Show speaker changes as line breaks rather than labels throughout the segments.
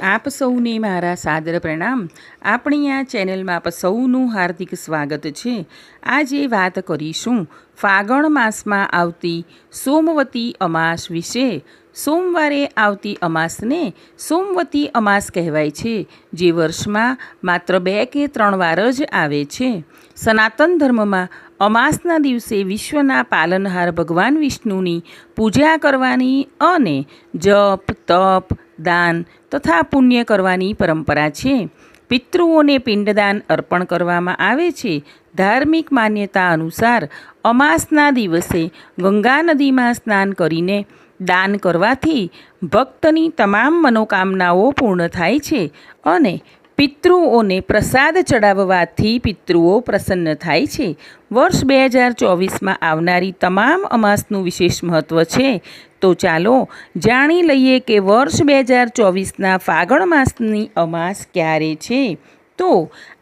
આપ સૌને મારા સાદર પ્રણામ. આપણી આ ચેનલમાં આપ સૌનું હાર્દિક સ્વાગત છે. આજે વાત કરીશું ફાગણ માસમાં આવતી સોમવતી અમાસ વિશે. સોમવારે આવતી અમાસને સોમવતી અમાસ કહેવાય છે, જે વર્ષમાં માત્ર બે કે ત્રણ વાર જ આવે છે. સનાતન ધર્મમાં અમાસના દિવસે વિશ્વના પાલનહાર ભગવાન વિષ્ણુની પૂજા કરવાની અને જપ, તપ દાન તથા પુણ્ય કરવાની પરંપરા છે. પિતૃઓને પિંડદાન અર્પણ કરવામાં આવે છે. ધાર્મિક માન્યતા અનુસાર અમાસના દિવસે ગંગા નદીમાં સ્નાન કરીને દાન કરવાથી ભક્તની તમામ મનોકામનાઓ પૂર્ણ થાય છે અને પિતૃઓને પ્રસાદ ચડાવવાથી પિતૃઓ પ્રસન્ન થાય છે. વર્ષ બે હજાર ચોવીસમાં આવનારી તમામ અમાસનું વિશેષ મહત્ત્વ છે. તો ચાલો જાણી લઈએ કે વર્ષ બે હજાર ચોવીસના ફાગણ માસની અમાસ ક્યારે છે. તો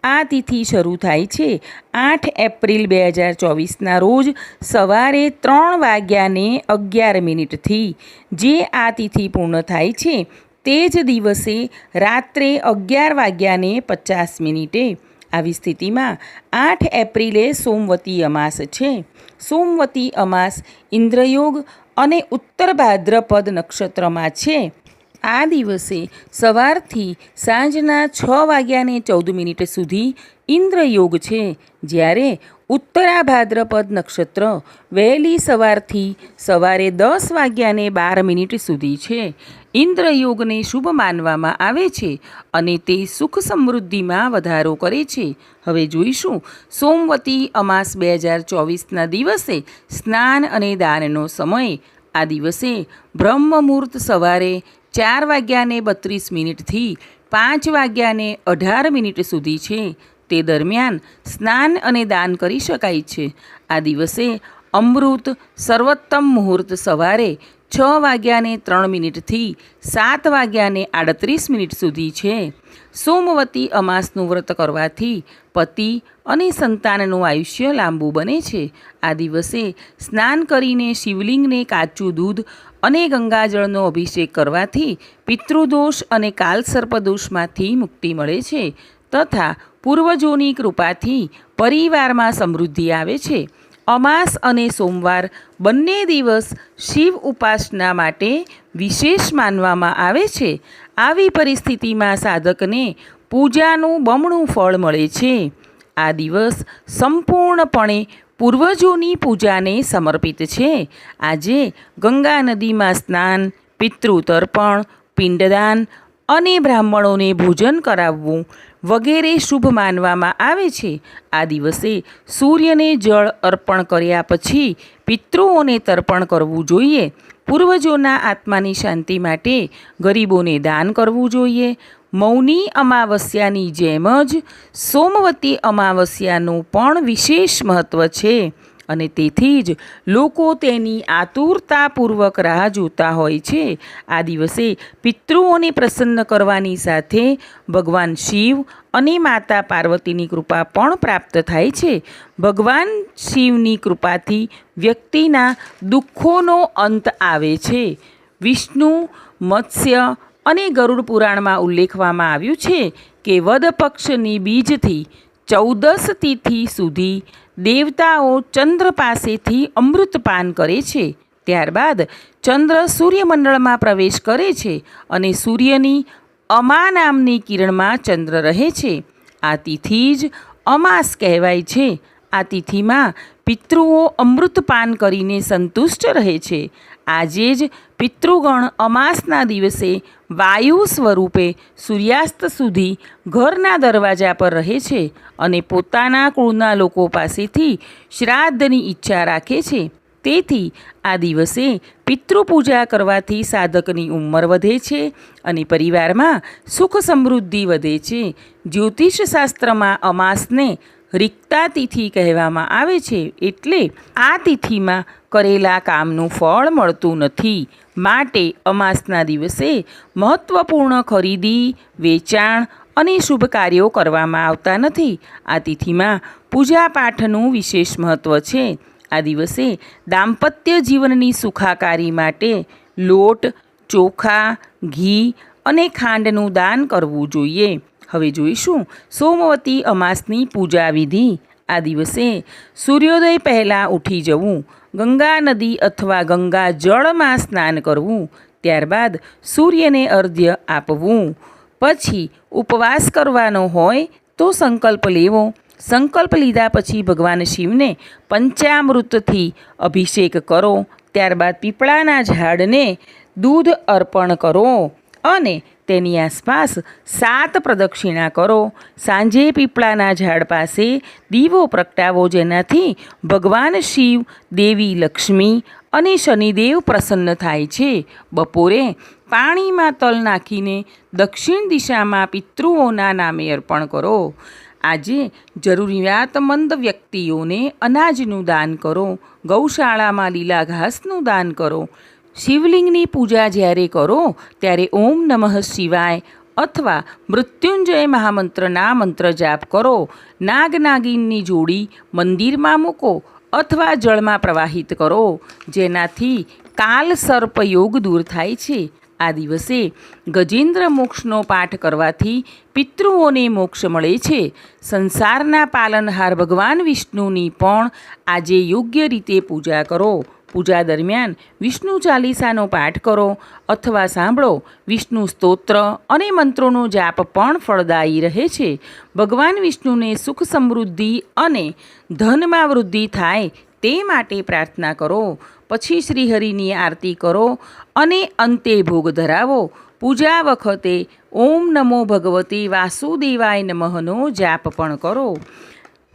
આ તિથિ શરૂ થાય છે. આઠ એપ્રિલ બે હજાર ચોવીસના રોજ સવારે ત્રણ વાગ્યાને અગિયાર મિનિટથી, જે આ તિથિ પૂર્ણ થાય છે. તે જ દિવસે રાત્રે અગિયાર વાગ્યાને પચાસ મિનિટે. આવી સ્થિતિમાં આઠ એપ્રિલે સોમવતી અમાસ છે. સોમવતી અમાસ ઇન્દ્રયોગ અને ઉત્તર ભાદ્રપદ નક્ષત્રમાં છે. આ દિવસે સવારથી સાંજના છ વાગ્યાને ચૌદ મિનિટ સુધી ઇન્દ્રયોગ છે. જ્યારે ઉત્તરા ભાદ્રપદ નક્ષત્ર વહેલી સવારથી સવારે દસ વાગ્યાને બાર મિનિટ સુધી છે. ઇન્દ્રયોગને શુભ માનવામાં આવે છે અને તે સુખ સમૃદ્ધિમાં વધારો કરે છે. હવે જોઈશું, સોમવતી અમાસ બે હજાર ચોવીસના દિવસે સ્નાન અને દાનનો સમય. આ દિવસે બ્રહ્મ મુહૂર્ત સવારે ચાર વાગ્યાને બત્રીસ મિનિટથી પાંચ વાગ્યાને અઢાર મિનિટ સુધી છે. તે દરમિયાન સ્નાન અને દાન કરી શકાય છે. આ દિવસે અમૃત સર્વોત્તમ મુહૂર્ત સવારે છ વાગ્યાને ત્રણ મિનિટથી સાત વાગ્યાને આડત્રીસ મિનિટ સુધી છે. સોમવતી અમાસનું વ્રત કરવાથી પતિ અને સંતાનનું આયુષ્ય લાંબુ બને છે. આ દિવસે સ્નાન કરીને શિવલિંગને કાચું દૂધ અને ગંગાજળનો અભિષેક કરવાથી પિતૃદોષ અને કાલસર્પદોષમાંથી મુક્તિ મળે છે તથા પૂર્વજોની કૃપાથી પરિવારમાં સમૃદ્ધિ આવે છે. અમાસ અને સોમવાર બંને દિવસ શિવ ઉપાસના માટે વિશેષ માનવામાં આવે છે. આવી પરિસ્થિતિમાં સાધકને પૂજાનું બમણું ફળ મળે છે. આ દિવસ સંપૂર્ણપણે પૂર્વજોની પૂજાને સમર્પિત છે. આજે ગંગા નદીમાં સ્નાન, પિતૃતર્પણ, પિંડદાન અને બ્રાહ્મણોને ભોજન કરાવવું વગેરે શુભ માનવામાં આવે છે. આ દિવસે સૂર્યને જળ અર્પણ કર્યા પછી પિતૃઓને તર્પણ કરવું જોઈએ. પૂર્વજોના આત્માની શાંતિ માટે ગરીબોને દાન કરવું જોઈએ. મૌની અમાવસ્યાની જેમ જ સોમવતી અમાવસ્યાનું પણ વિશેષ મહત્ત્વ છે. અને તેથી જ લોકો તેની આતુરતાપૂર્વક રાહ જોતા હોય છે. આ દિવસે પિતૃઓને પ્રસન્ન કરવાની સાથે ભગવાન શિવ અને માતા પાર્વતીની કૃપા પણ પ્રાપ્ત થાય છે. ભગવાન શિવની કૃપાથી વ્યક્તિના દુઃખોનો અંત આવે છે. વિષ્ણુ, મત્સ્ય અને ગરુડ પુરાણમાં ઉલ્લેખવામાં આવ્યું છે કે વદ પક્ષની બીજથી ચૌદસ તિથિ સુધી દેવતાઓ ચંદ્ર પાસેથી અમૃતપાન કરે છે. ત્યારબાદ ચંદ્ર સૂર્યમંડળમાં પ્રવેશ કરે છે અને સૂર્યની અમા નામની કિરણમાં ચંદ્ર રહે છે. આ તિથિ જ અમાસ કહેવાય છે. આ તિથિમાં પિતૃઓ અમૃતપાન કરીને સંતુષ્ટ રહે છે. આજે જ પિતૃગણ અમાસના દિવસે વાયુ સ્વરૂપે સૂર્યાસ્ત સુધી ઘરના દરવાજા પર રહે છે અને પોતાના કુળના લોકો પાસેથી શ્રાદ્ધની ઈચ્છા રાખે છે. તેથી આ દિવસે પિતૃપૂજા કરવાથી સાધકની ઉંમર વધે છે અને પરિવારમાં સુખ સમૃદ્ધિ વધે છે. જ્યોતિષશાસ્ત્રમાં અમાસને રિક્તા તિથિ કહેવામાં આવે છે એટલે આ તિથિમાં કરેલા કામનું ફળ મળતું નથી. માટે અમાસના દિવસે મહત્ત્વપૂર્ણ ખરીદી, વેચાણ અને શુભ કાર્યો કરવામાં આવતા નથી. આ તિથિમાં પૂજાપાઠનું વિશેષ મહત્ત્વ છે. આ દિવસે દાંપત્ય જીવનની સુખાકારી માટે લોટ, ચોખા, ઘી અને ખાંડનું દાન કરવું જોઈએ. હવે જોઈશું, સોમવતી અમાસની પૂજા વિધિ આ દિવસે સૂર્યોદય પહેલાં ઉઠી જવું, ગંગા નદી અથવા ગંગા જળમાં સ્નાન કરવું, ત્યારબાદ સૂર્યને અર્ધ્ય આપવું. પછી ઉપવાસ કરવાનો હોય તો સંકલ્પ લેવો. સંકલ્પ લીધા પછી ભગવાન શિવને પંચામૃતથી અભિષેક કરો. ત્યારબાદ પીપળાના ઝાડને દૂધ અર્પણ કરો અને તેની આસપાસ સાત પ્રદક્ષિણા કરો. સાંજે પીપળાના ઝાડ પાસે દીવો પ્રગટાવો જેનાથી ભગવાન શિવ, દેવી લક્ષ્મી અને શનિદેવ પ્રસન્ન થાય છે. બપોરે પાણીમાં તલ નાખીને દક્ષિણ દિશામાં પિતૃઓના નામે અર્પણ કરો. આજે જરૂરિયાતમંદ વ્યક્તિઓને અનાજનું દાન કરો. ગૌશાળામાં લીલા ઘાસનું દાન કરો. શિવલિંગની પૂજા જ્યારે કરો, ત્યારે ઓમ નમઃ શિવાય અથવા મૃત્યુંજય મહામંત્રના મંત્ર જાપ કરો. નાગ નાગિનની જોડી મંદિરમાં મૂકો અથવા જળમાં પ્રવાહિત કરો. જેનાથી કાલ સર્પ યોગ દૂર થાય છે. આ દિવસે ગજેન્દ્ર મોક્ષનો પાઠ કરવાથી પિતૃઓને મોક્ષ મળે છે. સંસારના પાલનહાર ભગવાન વિષ્ણુની પણ આજે યોગ્ય રીતે પૂજા કરો. પૂજા દરમિયાન વિષ્ણુ ચાલીસાનો પાઠ કરો અથવા સાંભળો વિષ્ણુ સ્તોત્ર અને મંત્રોનો જાપ પણ ફળદાયી રહે છે. ભગવાન વિષ્ણુને સુખ સમૃદ્ધિ અને ધનમાં વૃદ્ધિ થાય તે માટે પ્રાર્થના કરો. પછી શ્રીહરિની આરતી કરો અને અંતે ભોગ ધરાવો. પૂજા વખતે ઓમ નમો ભગવતે વાસુદેવાય નમઃનો જાપ પણ કરો.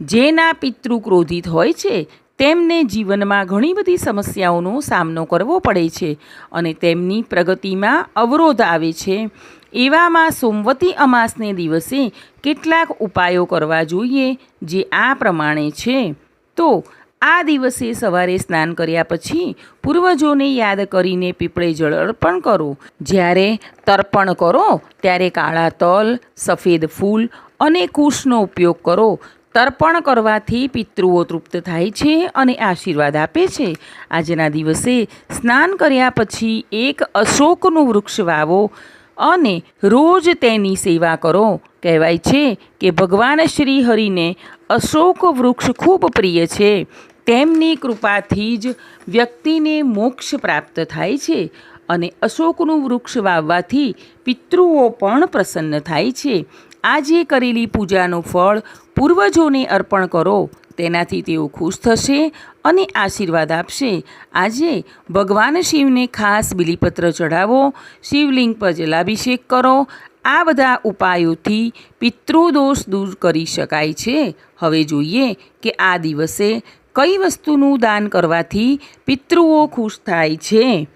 જેના પિતૃ ક્રોધિત હોય છે તેમને જીવનમાં ઘણી બધી સમસ્યાઓનો સામનો કરવો પડે છે અને તેમની પ્રગતિમાં અવરોધ આવે છે. એવામાં સોમવતી અમાસને દિવસે કેટલાક ઉપાયો કરવા જોઈએ જે આ પ્રમાણે છે. તો આ દિવસે સવારે સ્નાન કર્યા પછી પૂર્વજોને યાદ કરીને પીપળે જળ અર્પણ કરો. જ્યારે તર્પણ કરો, ત્યારે કાળા તલ, સફેદ ફૂલ અને કુશનો ઉપયોગ કરો. તર્પણ કરવાથી પિતૃઓ તૃપ્ત થાય છે અને આશીર્વાદ આપે છે. આજના દિવસે સ્નાન કર્યા પછી એક અશોકનું વૃક્ષ વાવો અને રોજ તેની સેવા કરો. કહેવાય છે કે ભગવાન શ્રી હરિને અશોક વૃક્ષ ખૂબ પ્રિય છે. તેમની કૃપાથી જ વ્યક્તિને મોક્ષ પ્રાપ્ત થાય છે અને અશોકનું વૃક્ષ વાવવાથી પિતૃઓ પણ પ્રસન્ન થાય છે. આજે કરેલી પૂજાનું ફળ પૂર્વજોને અર્પણ કરો. તેનાથી તેઓ ખુશ થશે અને આશીર્વાદ આપશે. આજે ભગવાન શિવને ખાસ બિલીપત્ર ચઢાવો. શિવલિંગ પર જલાભિષેક કરો. આ બધા ઉપાયોથી પિતૃદોષ દૂર કરી શકાય છે. હવે જોઈએ કે આ દિવસે કઈ વસ્તુનું દાન કરવાથી પિતૃઓ ખુશ થાય છે.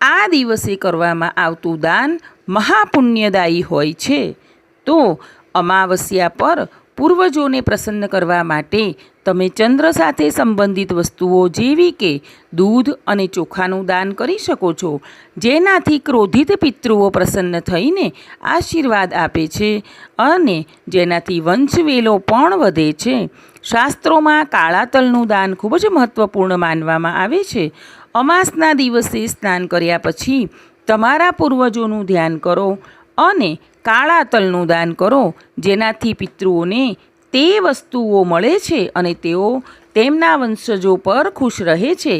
આ દિવસે કરવામાં આવતું દાન મહાપુણ્યદાયી હોય છે. તો અમાવસ્યા પર પૂર્વજોને પ્રસન્ન કરવા માટે તમે ચંદ્ર સાથે સંબંધિત વસ્તુઓ જેવી કે દૂધ અને ચોખાનું દાન કરી શકો છો, જેનાથી ક્રોધિત પિતૃઓ પ્રસન્ન થઈને આશીર્વાદ આપે છે અને જેનાથી વંશવેલો પણ વધે છે. શાસ્ત્રોમાં કાળા તલનું દાન ખૂબ જ મહત્ત્વપૂર્ણ માનવામાં આવે છે. અમાસના દિવસે સ્નાન કર્યા પછી તમારા પૂર્વજોનું ધ્યાન કરો અને કાળા તલનું દાન કરો, જેનાથી પિતૃઓને તે વસ્તુઓ મળે છે અને તેઓ તેમના વંશજો પર ખુશ રહે છે.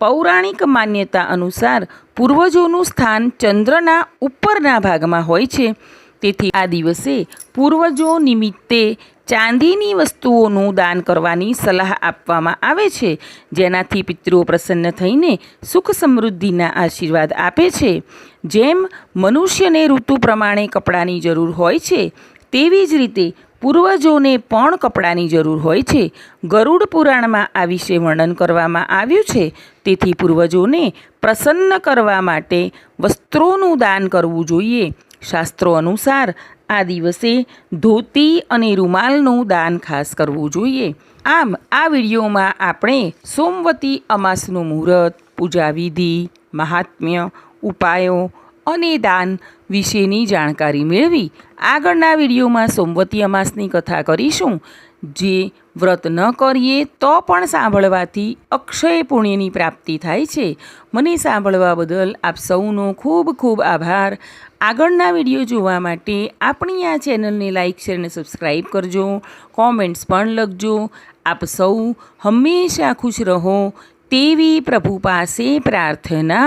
પૌરાણિક માન્યતા અનુસાર પૂર્વજોનું સ્થાન ચંદ્રના ઉપરના ભાગમાં હોય છે. તેથી આ દિવસે પૂર્વજો નિમિત્તે ચાંદીની વસ્તુઓનું દાન કરવાની સલાહ આપવામાં આવે છે, જેનાથી પિતૃઓ પ્રસન્ન થઈને સુખ સમૃદ્ધિના આશીર્વાદ આપે છે. જેમ મનુષ્યને ઋતુ પ્રમાણે કપડાની જરૂર હોય છે, તેવી જ રીતે પૂર્વજોને પણ કપડાની જરૂર હોય છે. ગરુડ પુરાણમાં આ વિશે વર્ણન કરવામાં આવ્યું છે. તેથી પૂર્વજોને પ્રસન્ન કરવા માટે વસ્ત્રોનું દાન કરવું જોઈએ. શાસ્ત્રો અનુસાર આ દિવસે ધોતી અને રૂમાલનું દાન ખાસ કરવું જોઈએ. આમ, આ વિડીયોમાં આપણે સોમવતી અમાસનું મુહૂર્ત પૂજા વિધિ મહાત્મ્ય, ઉપાયો અને દાન વિશેની જાણકારી મેળવી આગળના વિડીયોમાં સોમવતી અમાસની કથા કરીશું. જે વ્રત ન કરીએ તો પણ સાંભળવાથી અક્ષય પુણ્યની પ્રાપ્તિ થાય છે. મને સાંભળવા બદલ આપ સૌનો ખૂબ ખૂબ આભાર. આગળના વીડિયો જોવા માટે આપણી આ ચેનલને લાઇક શેર અને સબસ્ક્રાઈબ કરજો. કોમેન્ટ્સ પણ લખજો. આપ સૌ હંમેશા ખુશ રહો તેવી પ્રભુ પાસે પ્રાર્થના